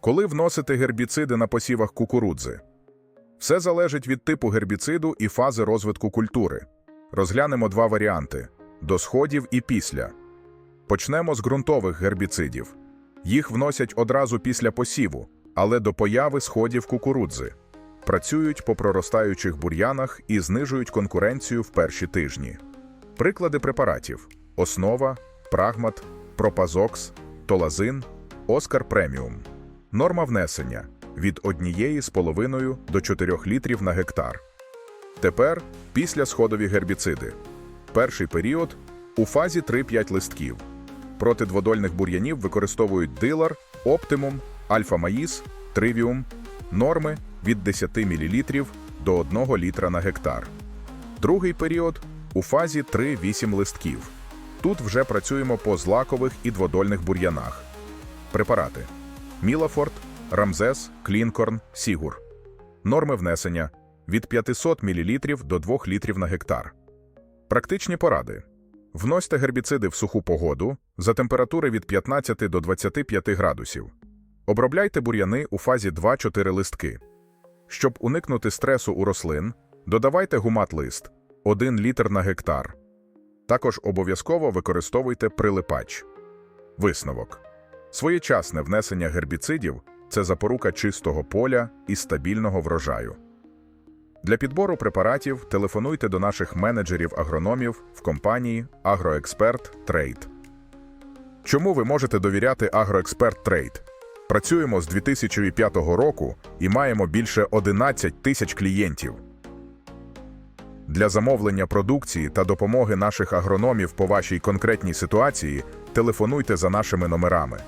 Коли вносити гербіциди на посівах кукурудзи? Все залежить від типу гербіциду і фази розвитку культури. Розглянемо два варіанти до сходів і після. Почнемо з ґрунтових гербіцидів. Їх вносять одразу після посіву, але до появи сходів кукурудзи. Працюють по проростаючих бур'янах і знижують конкуренцію в перші тижні. Приклади препаратів: основа, прагмат, пропазокс, толазин, оскар преміум. Норма внесення від 1,5 до 4 літрів на гектар. Тепер післясходові гербіциди. Перший період у фазі 3-5 листків. Проти дводольних бур'янів використовують дилар, оптимум, альфа-маїс, тривіум, норми від 10 мл до 1 літра на гектар. Другий період у фазі 3-8 листків. Тут вже працюємо по злакових і дводольних бур'янах. Препарати: Мілафорд, Рамзес, Клінкорн, Сігур. Норми внесення від 500 мл до 2 літрів на гектар. Практичні поради: вносьте гербіциди в суху погоду за температури від 15 до 25 градусів. Обробляйте бур'яни у фазі 2-4 листки. Щоб уникнути стресу у рослин, додавайте гумат-лист 1 літр на гектар. Також обов'язково використовуйте прилипач. Висновок. Своєчасне внесення гербіцидів це запорука чистого поля і стабільного врожаю. Для підбору препаратів телефонуйте до наших менеджерів-агрономів в компанії Агроексперт Трейд. Чому ви можете довіряти Агроексперт Трейд? Працюємо з 2005 року і маємо більше 11 тисяч клієнтів. Для замовлення продукції та допомоги наших агрономів по вашій конкретній ситуації телефонуйте за нашими номерами